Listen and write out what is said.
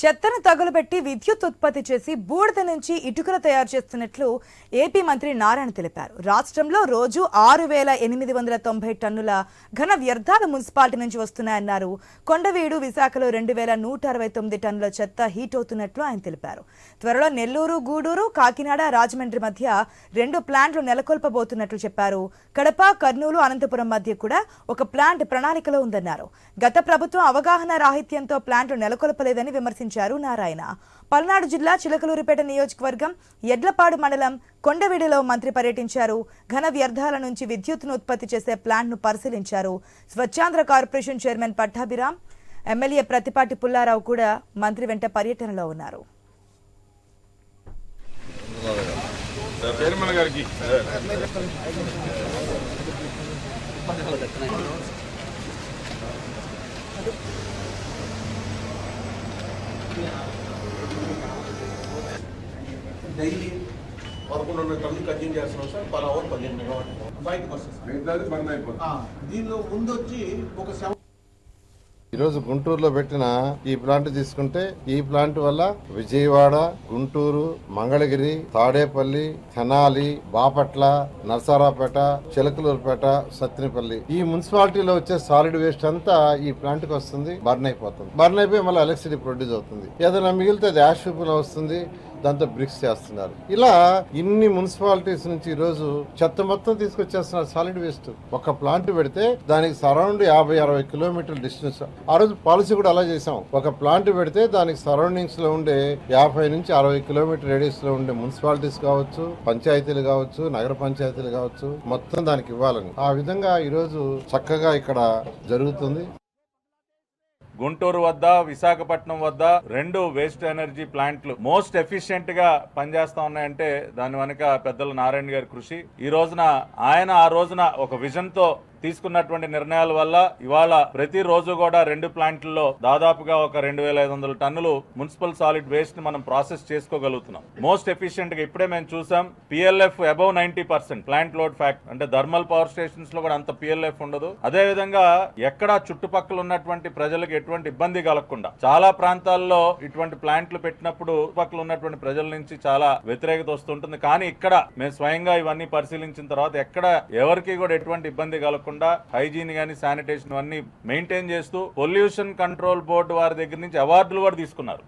చెత్తను తగులబెట్టి విద్యుత్ ఉత్పత్తి చేసి బూడిద నుంచి ఇటుకలు తయారు చేస్తున్నట్లు ఏపీ మంత్రి నారాయణ తెలిపారు. రాష్ట్రంలో రోజు ఆరు వేల ఎనిమిది వందల తొంభై టన్నుల ఘన వ్యర్థాలు మున్సిపాలిటీ నుంచి వస్తున్నాయన్నారు. కొండవీడు విశాఖలో రెండు వేల నూట అరవై తొమ్మిది టన్నుల చెత్త హీట్ అవుతున్నట్లు ఆయన తెలిపారు. త్వరలో నెల్లూరు గూడూరు కాకినాడ రాజమండ్రి మధ్య రెండు ప్లాంట్లు నెలకొల్పబోతున్నట్లు చెప్పారు. కడప కర్నూలు అనంతపురం మధ్య కూడా ఒక ప్లాంట్ ప్రణాళికలో ఉందన్నారు. గత ప్రభుత్వం అవగాహన రాహిత్యంతో ప్లాంట్లు నెలకొల్పలేదని విమర్శించారు. నారాయణ. పల్నాడు జిల్లా చిలకలూరిపేట నియోజకవర్గం ఎడ్లపాడు మండలం కొండవీడిలో మంత్రి పర్యటించారు. ఘన వ్యర్థాల నుంచి విద్యుత్తును ఉత్పత్తి చేసే ప్లాంట్ను పరిశీలించారు. Swachhandhra corporation chairman Pattabhiram MLA Prathipati Pullarao కూడా మంత్రి వెంట పర్యటనలో ఉన్నారు. గారికి. డైలీ పదకొండు టన్నులు కటింగ్ చేస్తున్నాం సార్ పర్ అవర్ పదిహేను మెగావాట్ బయటకు వస్తుంది దీనిలో ముందు వచ్చి ఒక సెవెన్ ఈరోజు గుంటూరులో పెట్టిన ఈ ప్లాంట్ తీసుకుంటే ఈ ప్లాంట్ వల్ల విజయవాడ గుంటూరు మంగళగిరి తాడేపల్లి తెనాలి బాపట్ల నర్సారాపేట చిలకలూరుపేట సత్తినపల్లి. ఈ మున్సిపాలిటీలో వచ్చే సాలిడ్ వేస్ట్ అంతా ఈ ప్లాంట్కి వస్తుంది బర్న్ అయిపోతుంది. బర్న్ అయిపోయి మళ్ళీ ఎలక్ట్రిసిటీ ప్రొడ్యూస్ అవుతుంది. ఏదైనా మిగిలితే అది యాష్ రూపంలో వస్తుంది దాంతో బ్రిక్స్ చేస్తున్నారు. ఇలా ఇన్ని మున్సిపాలిటీస్ నుంచి ఈరోజు చెత్త మొత్తం తీసుకొచ్చేస్తున్నారు సాలిడ్ వేస్ట్. ఒక ప్లాంట్ పెడితే దానికి సరౌండ్ యాభై అరవై కిలోమీటర్ల డిస్టెన్స్. ఆ రోజు పాలసీ కూడా అలా చేసాం ఒక ప్లాంట్ పెడితే దానికి సరౌండింగ్స్లో ఉండే యాభై నుంచి అరవై కిలోమీటర్ రేడియస్లో ఉండే మున్సిపాలిటీస్ కావచ్చు పంచాయతీలు కావచ్చు నగర పంచాయతీలు కావచ్చు మొత్తం దానికి ఇవ్వాలని. ఆ విధంగా ఈరోజు చక్కగా ఇక్కడ జరుగుతుంది. గుంటూరు వద్ద విశాఖపట్నం వద్ద రెండు వేస్ట్ ఎనర్జీ ప్లాంట్లు మోస్ట్ ఎఫిషియెంట్గా పనిచేస్తా ఉన్నాయంటే దాని వెనక పెద్దల నారాయణ గారి కృషి. ఈ రోజున ఆయన ఆ రోజున ఒక విజన్తో తీసుకున్నటువంటి నిర్ణయాల వల్ల ఇవాళ ప్రతిరోజు కూడా రెండు ప్లాంట్లలో దాదాపుగా ఒక రెండు వేల ఐదు వందల టన్నులు మున్సిపల్ సాలిడ్ వేస్ట్ని మనం ప్రాసెస్ చేసుకోగలుగుతున్నాం. మోస్ట్ ఎఫిషియెంట్గా ఇప్పుడే మేము చూసాం PLF above ninety percent plant load factor. అంటే థర్మల్ పవర్ స్టేషన్స్లో కూడా అంత పిఎల్ఎఫ్ ఉండదు. అదే విధంగా ఎక్కడ చుట్టుపక్కల ఉన్నటువంటి ప్రజలకు ఎటువంటి ఇబ్బంది కలగకుండా చాలా ప్రాంతాల్లో ఇటువంటి ప్లాంట్లు పెట్టినప్పుడు చుట్టుపక్కల ఉన్నటువంటి ప్రజల నుంచి చాలా వ్యతిరేకత వస్తుంటుంది. కానీ ఇక్కడ మేము స్వయంగా ఇవన్నీ పరిశీలించిన తర్వాత ఎక్కడ ఎవరికి కూడా ఎటువంటి ఇబ్బంది కలగకుండా హైజీన్ కానీ శానిటేషన్ అన్ని మెయింటైన్ చేస్తూ పొల్యూషన్ కంట్రోల్ బోర్డు వారి దగ్గర నుంచి అవార్డులు కూడా తీసుకున్నారు.